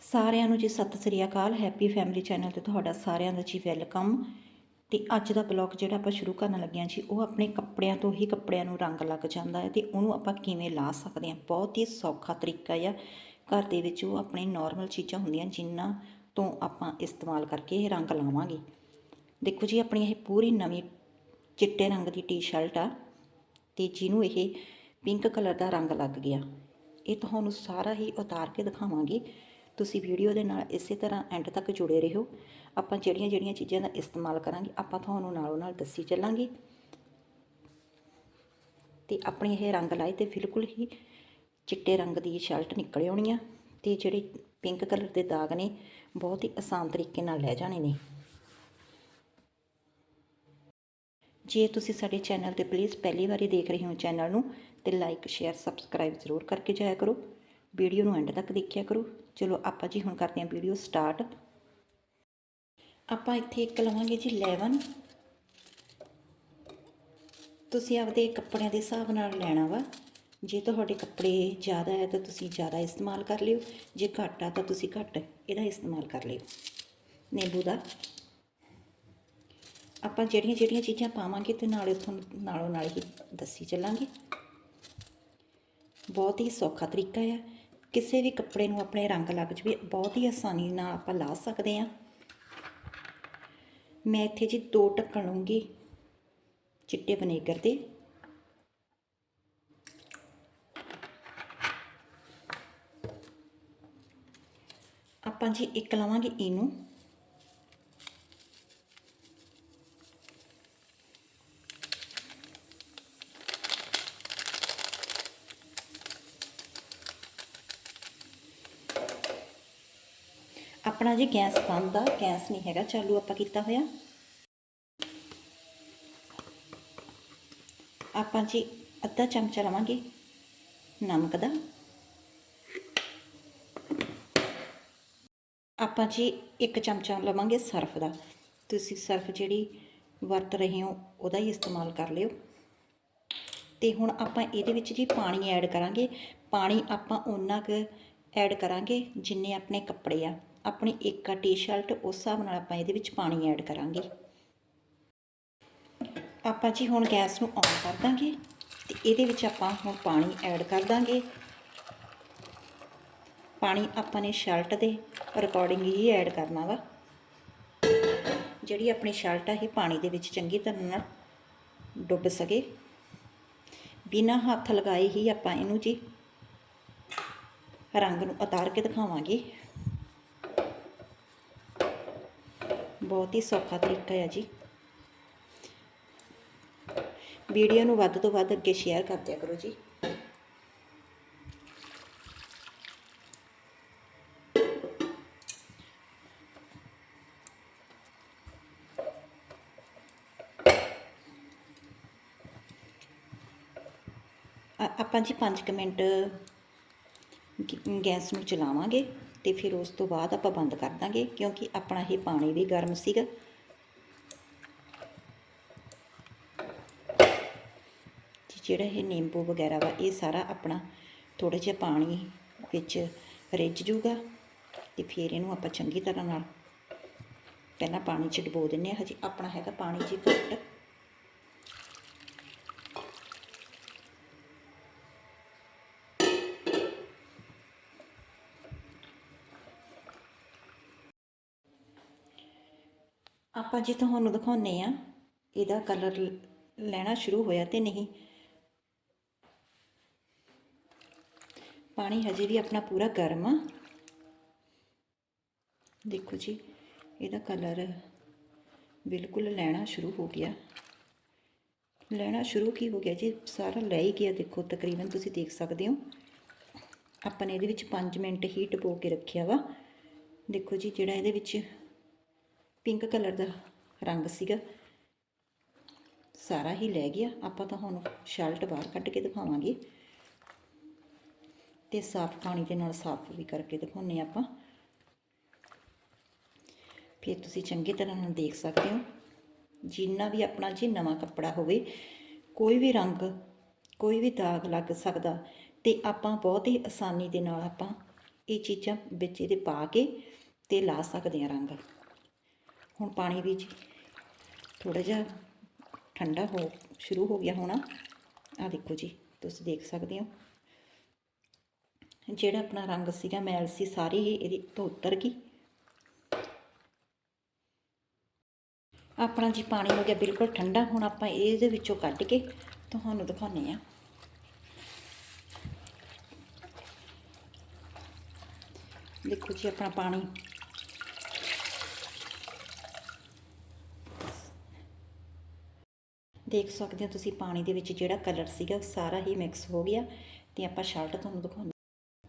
ਸਾਰਿਆਂ ਨੂੰ ਜੀ ਸਤਿ ਸ੍ਰੀ ਅਕਾਲ ਹੈਪੀ ਫੈਮਿਲੀ ਚੈਨਲ ਤੇ ਤੁਹਾਡਾ ਸਾਰਿਆਂ ਦਾ ਜੀ ਵੈਲਕਮ ਤੇ ਅੱਜ ਦਾ ਬਲੌਗ ਜਿਹੜਾ ਆਪਾਂ ਸ਼ੁਰੂ ਕਰਨ ਲੱਗੇ ਹਾਂ ਜੀ, ਉਹ ਆਪਣੇ ਕੱਪੜਿਆਂ ਤੋਂ ਹੀ ਕੱਪੜਿਆਂ ਨੂੰ ਰੰਗ ਲੱਗ ਜਾਂਦਾ ਹੈ ਤੇ ਉਹਨੂੰ ਆਪਾਂ ਕਿਵੇਂ ਲਾ ਸਕਦੇ ਹਾਂ। ਬਹੁਤ ਹੀ ਸੌਖਾ ਤਰੀਕਾ ਆ। ਘਰ ਦੇ ਵਿੱਚ ਉਹ ਆਪਣੇ ਨਾਰਮਲ ਚੀਜ਼ਾਂ ਹੁੰਦੀਆਂ ਜਿਨ੍ਹਾਂ ਤੋਂ ਆਪਾਂ ਇਸਤੇਮਾਲ ਕਰਕੇ ਇਹ ਰੰਗ ਲਾਵਾਂਗੇ। ਦੇਖੋ ਜੀ, ਆਪਣੀ ਇਹ ਪੂਰੀ ਨਵੀਂ ਚਿੱਟੇ ਰੰਗ ਦੀ ਟੀ-ਸ਼ਰਟ ਆ ਤੇ ਜਿਹਨੂੰ ਇਹ ਪਿੰਕ ਕਲਰ ਦਾ ਰੰਗ ਲੱਗ ਗਿਆ। ਇਹ ਤੁਹਾਨੂੰ ਸਾਰਾ ਹੀ ਉਤਾਰ ਕੇ ਦਿਖਾਵਾਂਗੇ। ਤੁਸੀਂ ਵੀਡੀਓ ਦੇ ਨਾਲ ਇਸੇ ਤਰ੍ਹਾਂ ਐਂਡ ਤੱਕ ਜੁੜੇ ਰਹੋ। ਆਪਾਂ ਜਿਹੜੀਆਂ ਜਿਹੜੀਆਂ ਚੀਜ਼ਾਂ ਦਾ ਇਸਤੇਮਾਲ ਕਰਾਂਗੇ, ਆਪਾਂ ਤੁਹਾਨੂੰ ਨਾਲੋਂ ਨਾਲ ਦੱਸੀ ਚੱਲਾਂਗੇ। ਤੇ ਆਪਣੀ ਇਹ ਰੰਗ ਲਾਏ ਤੇ ਬਿਲਕੁਲ ਹੀ ਚਿੱਟੇ ਰੰਗ ਦੀ ਸ਼ਰਟ ਨਿਕਲ ਆਉਣੀ ਆ ਤੇ ਜਿਹੜੇ ਪਿੰਕ ਕਲਰ ਦੇ ਦਾਗ ਨੇ, ਬਹੁਤ ਹੀ ਆਸਾਨ ਤਰੀਕੇ ਨਾਲ ਲੈ ਜਾਣੇ ਨੇ। ਜੇ ਤੁਸੀਂ ਸਾਡੇ ਚੈਨਲ ਤੇ ਪਲੀਜ਼ ਪਹਿਲੀ ਵਾਰੀ ਦੇਖ ਰਹੇ ਹੋ ਚੈਨਲ ਨੂੰ, ਤੇ ਲਾਈਕ ਸ਼ੇਅਰ ਸਬਸਕ੍ਰਾਈਬ ਜ਼ਰੂਰ ਕਰਕੇ ਜਾਇਆ ਕਰੋ। ਵੀਡੀਓ ਨੂੰ ਐਂਡ ਤੱਕ ਦੇਖਿਆ ਕਰੋ। ਚਲੋ ਆਪਾਂ ਜੀ ਹੁਣ ਕਰਦੇ ਹਾਂ ਵੀਡੀਓ ਸਟਾਰਟ। ਆਪਾਂ ਇੱਥੇ ਇੱਕ ਲਵਾਂਗੇ ਜੀ 11 ਤੁਸੀਂ ਆਪਦੇ ਕੱਪੜਿਆਂ ਦੇ ਹਿਸਾਬ ਨਾਲ ਲੈਣਾ ਵਾ। ਜੇ ਤੁਹਾਡੇ ਕੱਪੜੇ ਜ਼ਿਆਦਾ ਹੈ ਤਾਂ ਤੁਸੀਂ ਜ਼ਿਆਦਾ ਇਸਤੇਮਾਲ ਕਰ ਲਿਓ। ਜੇ ਘੱਟ ਆ ਤਾਂ ਤੁਸੀਂ ਘੱਟ ਇਹਦਾ ਇਸਤੇਮਾਲ ਕਰ ਲਿਓ। ਨਿੰਬੂ ਦਾ। ਆਪਾਂ ਜਿਹੜੀਆਂ ਜਿਹੜੀਆਂ ਚੀਜ਼ਾਂ ਪਾਵਾਂਗੇ ਤੇ ਨਾਲੇ ਤੁਹਾਨੂੰ ਨਾਲੋਂ ਨਾਲ ਹੀ ਦੱਸੀ ਚੱਲਾਂਗੇ। ਬਹੁਤ ਹੀ ਸੌਖਾ ਤਰੀਕਾ ਆ। ਕਿਸੇ ਵੀ ਕੱਪੜੇ ਨੂੰ ਆਪਣੇ ਰੰਗ ਲੱਗ ਜਵੇ, ਬਹੁਤ ਹੀ ਆਸਾਨੀ ਨਾਲ ਆਪਾਂ ਲਾ ਸਕਦੇ ਹਾਂ। ਮੈਂ ਇੱਥੇ ਜੀ ਦੋ ਢੱਕਣ ਲਵਾਂਗੀ ਚਿੱਟੇ ਵਿਨੇਗਰ ਦੇ। ਆਪਾਂ ਜੀ ਇੱਕ ਲਵਾਂਗੇ ਇਹਨੂੰ। ਆਪਣਾ ਜੀ ਗੈਸ ਬੰਦ ਆ, ਗੈਸ ਨਹੀਂ ਹੈਗਾ, ਚਾਲੂ ਆਪਾਂ ਕੀਤਾ ਹੋਇਆ। ਆਪਾਂ ਜੀ ਅੱਧਾ ਚਮਚਾ ਲਵਾਂਗੇ ਨਮਕ ਦਾ। ਆਪਾਂ ਜੀ ਇੱਕ ਚਮਚਾ ਲਵਾਂਗੇ ਸਰਫ ਦਾ। ਤੁਸੀਂ ਸਰਫ ਜਿਹੜੀ ਵਰਤ ਰਹੇ ਹੋ, ਉਹਦਾ ਹੀ ਇਸਤੇਮਾਲ ਕਰ ਲਿਓ। ਤੇ ਹੁਣ ਆਪਾਂ ਇਹਦੇ ਵਿੱਚ ਜੀ ਪਾਣੀ ਐਡ ਕਰਾਂਗੇ। ਪਾਣੀ ਆਪਾਂ ਓਨਾ ਕੁ ਐਡ ਕਰਾਂਗੇ ਜਿੰਨੇ ਆਪਣੇ ਕੱਪੜੇ ਆ। ਆਪਣੀ ਇੱਕ ਆ ਟੀ-ਸ਼ਰਟ, ਉਸ ਹਿਸਾਬ ਨਾਲ ਆਪਾਂ ਇਹਦੇ ਵਿੱਚ ਪਾਣੀ ਐਡ ਕਰਾਂਗੇ। ਆਪਾਂ ਜੀ ਹੁਣ ਗੈਸ ਨੂੰ ਔਨ ਕਰ ਦਾਂਗੇ ਤੇ ਇਹਦੇ ਵਿੱਚ ਆਪਾਂ ਹੁਣ ਪਾਣੀ ਐਡ ਕਰ ਦਾਂਗੇ। ਪਾਣੀ ਆਪਾਂ ਨੇ ਸ਼ਰਟ ਦੇ ਰਿਕਾਰਡਿੰਗ ਹੀ ਐਡ ਕਰਨਾ ਵਾ। ਜਿਹੜੀ ਆਪਣੀ ਸ਼ਰਟ ਆ, ਇਹ ਪਾਣੀ ਦੇ ਵਿੱਚ ਚੰਗੀ ਤਰ੍ਹਾਂ ਨਾਲ ਡੁੱਬ ਸਕੇ। ਬਿਨਾ ਹੱਥ ਲਗਾਏ ਹੀ ਆਪਾਂ ਇਹਨੂੰ ਜੀ ਰੰਗ ਨੂੰ ਉਤਾਰ ਕੇ ਦਿਖਾਵਾਂਗੇ। ਬਹੁਤ ਹੀ ਸੌਖਾ ਤਰੀਕਾ ਹੈ ਜੀ। ਵੀਡੀਓ ਨੂੰ ਵੱਧ ਤੋਂ ਵੱਧ ਅੱਗੇ ਸ਼ੇਅਰ ਕਰ ਦਿਆ ਕਰੋ ਜੀ। ਆਪਾਂ ਜੀ 5 ਮਿੰਟ ਗੈਸ ਨੂੰ ਚਲਾਵਾਂਗੇ। ਤੇ ਫਿਰ ਉਸ ਤੋਂ ਬਾਅਦ ਆਪਾਂ ਬੰਦ ਕਰ ਦਾਂਗੇ, ਕਿਉਂਕਿ ਆਪਣਾ ਇਹ ਪਾਣੀ ਵੀ ਗਰਮ ਸੀਗਾ। ਜਿਹੜਾ ਇਹ ਨਿੰਬੂ ਵਗੈਰਾ ਵਾ, ਇਹ ਸਾਰਾ ਆਪਣਾ ਥੋੜਾ ਜਿਹਾ ਪਾਣੀ ਵਿੱਚ ਰਿੱਝ ਜੂਗਾ ਤੇ ਫਿਰ ਇਹਨੂੰ ਆਪਾਂ ਚੰਗੀ ਤਰ੍ਹਾਂ ਨਾਲ ਪਹਿਲਾਂ ਪਾਣੀ ਚ ਡਬੋ ਦਿੰਨੇ ਆ ਹਜੇ ਆਪਣਾ ਹੈਗਾ ਪਾਣੀ ਜੀ ਘੱਟ। ਆਪਾਂ ਜੀ ਤੁਹਾਨੂੰ ਦਿਖਾਉਨੇ ਆ ਇਹਦਾ ਕਲਰ ਲੈਣਾ ਸ਼ੁਰੂ ਹੋਇਆ ਤੇ ਨਹੀਂ। ਪਾਣੀ ਹਜੇ ਵੀ ਆਪਣਾ ਪੂਰਾ ਗਰਮ ਆ। ਦੇਖੋ ਜੀ, ਇਹਦਾ ਕਲਰ ਬਿਲਕੁਲ ਲੈਣਾ ਸ਼ੁਰੂ ਹੋ ਗਿਆ। ਲੈਣਾ ਸ਼ੁਰੂ ਕੀ ਹੋ ਗਿਆ ਜੀ? ਸਾਰਾ ਲੈ ਹੀ ਗਿਆ ਦੇਖੋ, ਤਕਰੀਬਨ ਤੁਸੀਂ ਦੇਖ ਸਕਦੇ ਹੋ। ਆਪਾਂ ਨੇ ਇਹਦੇ ਵਿੱਚ 5 ਮਿੰਟ ਹੀ ਡਬੋ ਕੇ ਰੱਖਿਆ ਵਾ। ਦੇਖੋ ਜੀ, ਜਿਹੜਾ ਇਹਦੇ ਵਿੱਚ ਪਿੰਕ ਕਲਰ ਦਾ ਰੰਗ ਸੀਗਾ। ਸਾਰਾ ਹੀ ਲੈ ਗਿਆ। ਆਪਾਂ ਤਾਂ ਹੁਣ ਸ਼ਰਟ ਬਾਹਰ ਕੱਢ ਕੇ ਦਿਖਾਵਾਂਗੇ। ਤੇ ਸਾਫ਼ ਪਾਣੀ ਦੇ ਨਾਲ ਸਾਫ਼ ਵੀ ਕਰਕੇ ਦਿਖਾਉਨੇ ਆਪਾਂ। ਫਿਰ ਤੁਸੀਂ ਚੰਗੀ ਤਰ੍ਹਾਂ ਨਾਲ ਦੇਖ ਸਕਦੇ ਹੋ। ਜਿੰਨਾ ਵੀ ਆਪਣਾ ਜੀ ਨਵਾਂ ਕੱਪੜਾ ਹੋਵੇ, ਕੋਈ ਵੀ ਰੰਗ, ਕੋਈ ਵੀ ਦਾਗ ਲੱਗ ਸਕਦਾ ਤੇ ਆਪਾਂ ਬਹੁਤ ਹੀ ਆਸਾਨੀ ਦੇ ਨਾਲ ਆਪਾਂ ਇਹ ਚੀਜ਼ਾਂ ਵਿੱਚ ਇਹਦੇ ਪਾ ਕੇ ਤੇ ਲਾ ਸਕਦੇ ਹਾਂ ਰੰਗ। ਹੁਣ ਪਾਣੀ ਵਿੱਚ ਥੋੜਾ ਜਿਹਾ ਠੰਡਾ ਹੋ, ਸ਼ੁਰੂ ਹੋ ਗਿਆ ਹੋਣਾ। ਆ ਦੇਖੋ ਜੀ, ਤੁਸੀਂ ਦੇਖ ਸਕਦੇ ਹੋ। ਜਿਹੜਾ ਆਪਣਾ ਰੰਗ ਸੀਗਾ, ਮੈਲ ਸੀ, ਸਾਰੀ ਹੀ ਇਹਦੀ ਤੋਂ ਉਤਰ ਗਈ। ਆਪਣਾ ਜੀ ਪਾਣੀ ਹੋ ਗਿਆ ਬਿਲਕੁਲ ਠੰਡਾ, ਹੁਣ ਆਪਾਂ ਇਹਦੇ ਵਿੱਚੋਂ ਕੱਢ ਕੇ ਤੁਹਾਨੂੰ ਦਿਖਾਉਂਦੇ ਆ ਦੇਖੋ ਜੀ, ਆਪਣਾ ਪਾਣੀ ਦੇਖ ਸਕਦੇ ਹੋ ਤੁਸੀਂ ਪਾਣੀ ਦੇ ਵਿੱਚ ਜਿਹੜਾ ਕਲਰ ਸੀਗਾ ਉਹ ਸਾਰਾ ਹੀ ਮਿਕਸ ਹੋ ਗਿਆ ਤੇ ਆਪਾਂ ਸ਼ਰਟ ਤੁਹਾਨੂੰ ਦਿਖਾਉਂਦੇ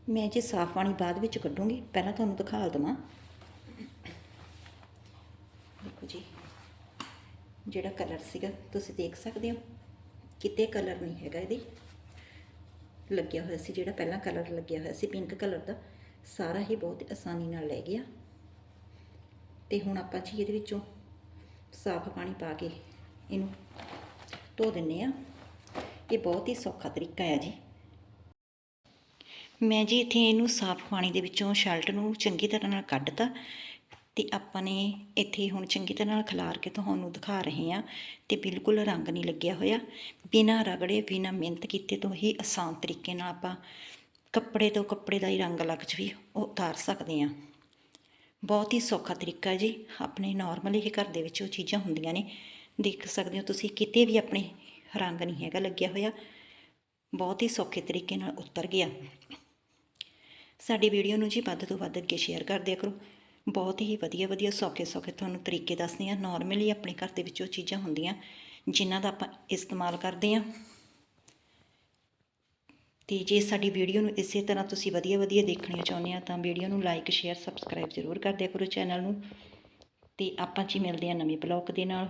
ਮੈਂ ਜੇ ਸਾਫ਼ ਪਾਣੀ ਬਾਅਦ ਵਿੱਚ ਕੱਢੂੰਗੀ, ਪਹਿਲਾਂ ਤੁਹਾਨੂੰ ਦਿਖਾ ਦਵਾਂ। ਦੇਖੋ ਜੀ, ਜਿਹੜਾ ਕਲਰ ਸੀਗਾ, ਤੁਸੀਂ ਦੇਖ ਸਕਦੇ ਹੋ, ਕਿਤੇ ਕਲਰ ਨਹੀਂ ਹੈਗਾ ਇਹਦੇ। ਲੱਗਿਆ ਹੋਇਆ ਸੀ ਜਿਹੜਾ ਪਹਿਲਾਂ ਕਲਰ ਲੱਗਿਆ ਹੋਇਆ ਸੀ ਪਿੰਕ ਕਲਰ ਦਾ, ਸਾਰਾ ਹੀ ਬਹੁਤ ਆਸਾਨੀ ਨਾਲ ਲੈ ਗਿਆ। ਤੇ ਹੁਣ ਆਪਾਂ ਜੀ ਇਹਦੇ ਵਿੱਚੋਂ ਸਾਫ਼ ਪਾਣੀ ਪਾ ਕੇ ਇਹਨੂੰ ਧੋ ਦਿੰਨੇ ਆ ਇਹ ਬਹੁਤ ਹੀ ਸੌਖਾ ਤਰੀਕਾ ਹੈ ਜੀ। ਮੈਂ ਜੀ ਇੱਥੇ ਇਹਨੂੰ ਸਾਫ਼ ਪਾਣੀ ਦੇ ਵਿੱਚੋਂ ਸ਼ਰਟ ਨੂੰ ਚੰਗੀ ਤਰ੍ਹਾਂ ਨਾਲ ਕੱਢਤਾ ਤੇ ਆਪਾਂ ਨੇ ਇੱਥੇ ਹੁਣ ਚੰਗੀ ਤਰ੍ਹਾਂ ਨਾਲ ਖਿਲਾਰ ਕੇ ਤੁਹਾਨੂੰ ਦਿਖਾ ਰਹੇ ਹਾਂ ਤੇ ਬਿਲਕੁਲ ਰੰਗ ਨਹੀਂ ਲੱਗਿਆ ਹੋਇਆ। ਬਿਨਾਂ ਰਗੜੇ, ਬਿਨਾਂ ਮਿਹਨਤ ਕੀਤੇ ਤੋਂ ਹੀ ਆਸਾਨ ਤਰੀਕੇ ਨਾਲ ਆਪਾਂ ਕੱਪੜੇ ਤੋਂ ਕੱਪੜੇ ਦਾ ਹੀ ਰੰਗ ਲੱਗ ਚ ਵੀ ਉਹ ਉਤਾਰ ਸਕਦੇ ਹਾਂ। ਬਹੁਤ ਹੀ ਸੌਖਾ ਤਰੀਕਾ ਜੀ। ਆਪਣੇ ਨਾਰਮਲੀ ਹੀ ਘਰ ਦੇ ਵਿੱਚ ਉਹ ਚੀਜ਼ਾਂ ਹੁੰਦੀਆਂ ਨੇ। ਦੇਖ ਸਕਦੇ ਹੋ ਤੁਸੀਂ, ਕਿਤੇ ਵੀ ਆਪਣੇ ਰੰਗ ਨਹੀਂ ਹੈਗਾ ਲੱਗਿਆ ਹੋਇਆ। ਬਹੁਤ ਹੀ ਸੌਖੇ ਤਰੀਕੇ ਨਾਲ ਉਤਰ ਗਿਆ। ਸਾਡੀ ਵੀਡੀਓ ਨੂੰ ਜੀ ਵੱਧ ਤੋਂ ਵੱਧ ਅੱਗੇ ਸ਼ੇਅਰ ਕਰ ਦਿਆ ਕਰੋ। ਬਹੁਤ ਹੀ ਵਧੀਆ ਵਧੀਆ, ਸੌਖੇ ਸੌਖੇ ਤੁਹਾਨੂੰ ਤਰੀਕੇ ਦੱਸਦੇ ਆ ਨਾਰਮਲੀ ਆਪਣੇ ਘਰ ਦੇ ਵਿੱਚ ਉਹ ਚੀਜ਼ਾਂ ਹੁੰਦੀਆਂ ਜਿਨ੍ਹਾਂ ਦਾ ਆਪਾਂ ਇਸਤੇਮਾਲ ਕਰਦੇ ਆ ਤੇ ਜੇ ਸਾਡੀ ਵੀਡੀਓ ਨੂੰ ਇਸੇ ਤਰ੍ਹਾਂ ਤੁਸੀਂ ਵਧੀਆ ਵਧੀਆ ਦੇਖਣੀ ਚਾਹੁੰਦੇ ਆ ਤਾਂ ਵੀਡੀਓ ਨੂੰ ਲਾਈਕ ਸ਼ੇਅਰ ਸਬਸਕ੍ਰਾਈਬ ਜ਼ਰੂਰ ਕਰ ਦਿਆ ਕਰੋ ਚੈਨਲ ਨੂੰ। ਤੇ ਆਪਾਂ ਜੀ ਮਿਲਦੇ ਆ ਨਵੇਂ ਬਲੌਗ ਦੇ ਨਾਲ।